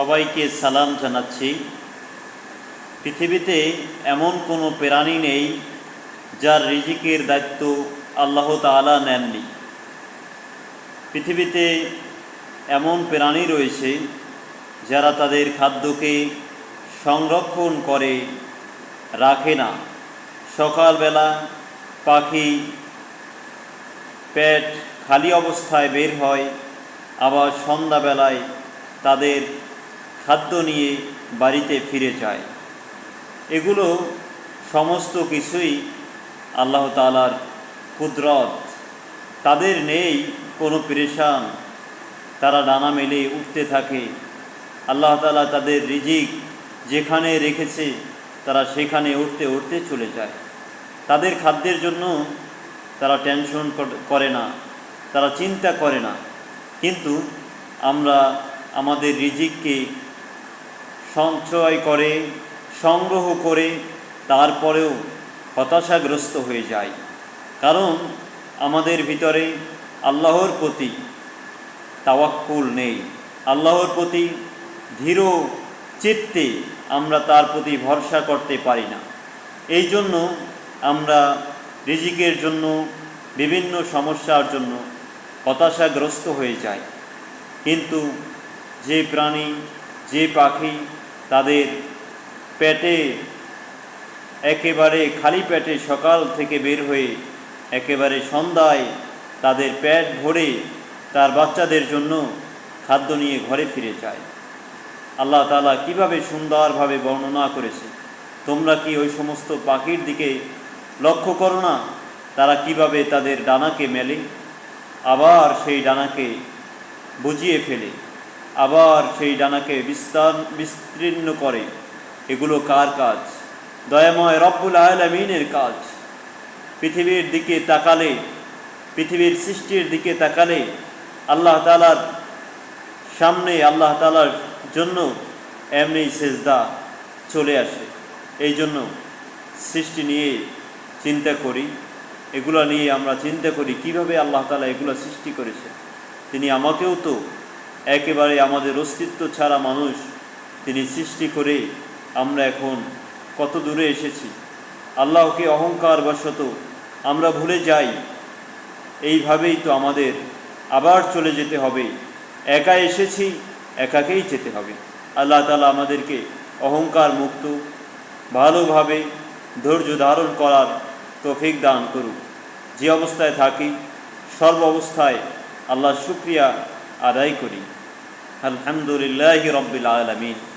সবাইকে সালাম জানাচ্ছি। পৃথিবীতে এমন কোনো প্রাণী নেই যার রিজিকের দায়িত্ব আল্লাহ তাআলা নেননি। পৃথিবীতে এমন প্রাণী রয়েছে যারা তাদের খাদ্যকে সংরক্ষণ করে, রাখে না। সকালবেলা পাখি পেট খালি অবস্থায় বের হয়, আবার সন্ধ্যাবেলায় তাদের খাদ্য নিয়ে বাড়িতে ফিরে যায়। এগুলো সমস্ত কিছুই আল্লাহ তালার কুদরত। তাদের নেই কোনো পেরেশান। তারা ডানা মেলে উঠতে থাকে। আল্লাহ তালা তাদের রিজিক যেখানে রেখেছে, তারা সেখানে উঠতে উঠতে চলে যায়। তাদের খাদ্যের জন্য তারা টেনশন করে না। তারা চিন্তা করে না। কিন্তু আমরা আমাদের রিজিককে সঞ্চয় করে, সংগ্রহ করে তারপরেও হতাশাগ্রস্ত হয়ে যায়। কারণ আমাদের ভিতরে আল্লাহর প্রতি তাওয়াক্কুল নেই। আল্লাহর প্রতি ধীর চিত্তে আমরা তার প্রতি ভরসা করতে পারি না। এই জন্য আমরা রিজিকের জন্য, বিভিন্ন সমস্যার জন্য হতাশাগ্রস্ত হয়ে যাই। কিন্তু যে প্রাণী, যে পাখি তাদের পেটে একেবারে খালি পেটে সকাল থেকে বের হয়ে একেবারে সন্ধ্যায় তাদের পেট ভরে তার বাচ্চাদের জন্য খাদ্য নিয়ে ঘরে ফিরে যায়। আল্লাহ তালা কীভাবে সুন্দরভাবে বর্ণনা করেছে? তোমরা কি ওই সমস্ত পাখির দিকে লক্ষ্য করো না? তারা কীভাবে তাদের ডানাকে মেলে? আবার সেই ডানাকে বুঝিয়ে ফেলে। আবার সেই ডানাকে বিস্তার, বিস্তীর্ণ করে। এগুলো কার কাজ? দয়াময় রব্বুল আলমিনের কাজ। পৃথিবীর দিকে তাকালে, পৃথিবীর সৃষ্টির দিকে তাকালে আল্লাহ তালার সামনে আল্লাহ তালার জন্য এমনি সেজদা চলে আসে। এই জন্য সৃষ্টি নিয়ে চিন্তা করি। এগুলো নিয়ে আমরা চিন্তা করি, কীভাবে আল্লাহ তালা এগুলো সৃষ্টি করেছে তিনি আমাকেও তো একেবারে আমাদের অস্তিত্ব ছাড়া মানুষ তিনি সৃষ্টি করে আমরা এখন কত দূরে এসেছি। আল্লাহকে অহংকার বশত আমরা ভুলে যাই। এইভাবেই তো আমাদের আবার চলে যেতে হবে। একা এসেছি, একাকেই যেতে হবে। আল্লাহ তালা আমাদেরকে অহংকার মুক্ত, ভালোভাবে ধৈর্য ধারণ করার তৌফিক দান করুক। যে অবস্থায় থাকি, সর্ব অবস্থায় আল্লাহ শুক্রিয়া আদায় করি। আলহামদুলিল্লাহ রব্বিল আলমিন।